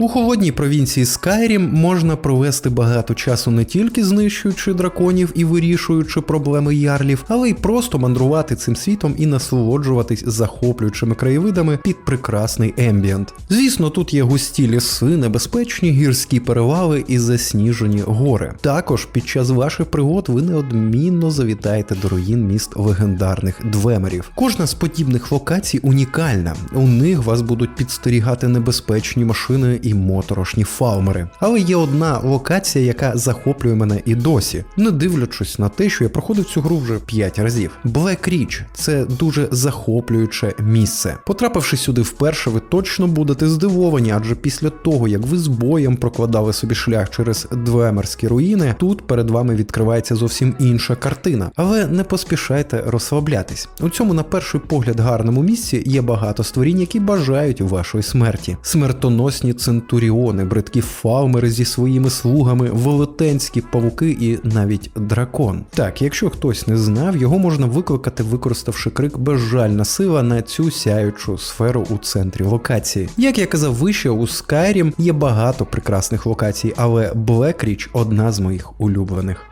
У холодній провінції Скайрім можна провести багато часу не тільки знищуючи драконів і вирішуючи проблеми ярлів, але й просто мандрувати цим світом і насолоджуватись захоплюючими краєвидами під прекрасний ембієнт. Звісно, тут є густі ліси, небезпечні гірські перевали і засніжені гори. Також під час ваших пригод ви неодмінно завітаєте до руїн міст легендарних двемерів. Кожна з подібних локацій унікальна. У них вас будуть підстерігати небезпечні машини і моторошні фаумери. Але є одна локація, яка захоплює мене і досі, не дивлячись на те, що я проходив цю гру вже 5 разів. Black Ridge – це дуже захоплююче місце. Потрапивши сюди вперше, ви точно будете здивовані, адже після того, як ви з боєм прокладали собі шлях через двемерські руїни, тут перед вами відкривається зовсім інша картина. Але не поспішайте розслаблятись. У цьому, на перший погляд, гарному місці є багато створінь, які бажають вашої смерті. Смертоносні центуріони, бридкі фаумери зі своїми слугами, велетенські павуки і навіть дракон. Так, якщо хтось не знав, його можна викликати, використавши крик безжальна сила на цю сяючу сферу у центрі локації. Як я казав вище, у Skyrim є багато прекрасних локацій, але Black одна з моїх улюблених.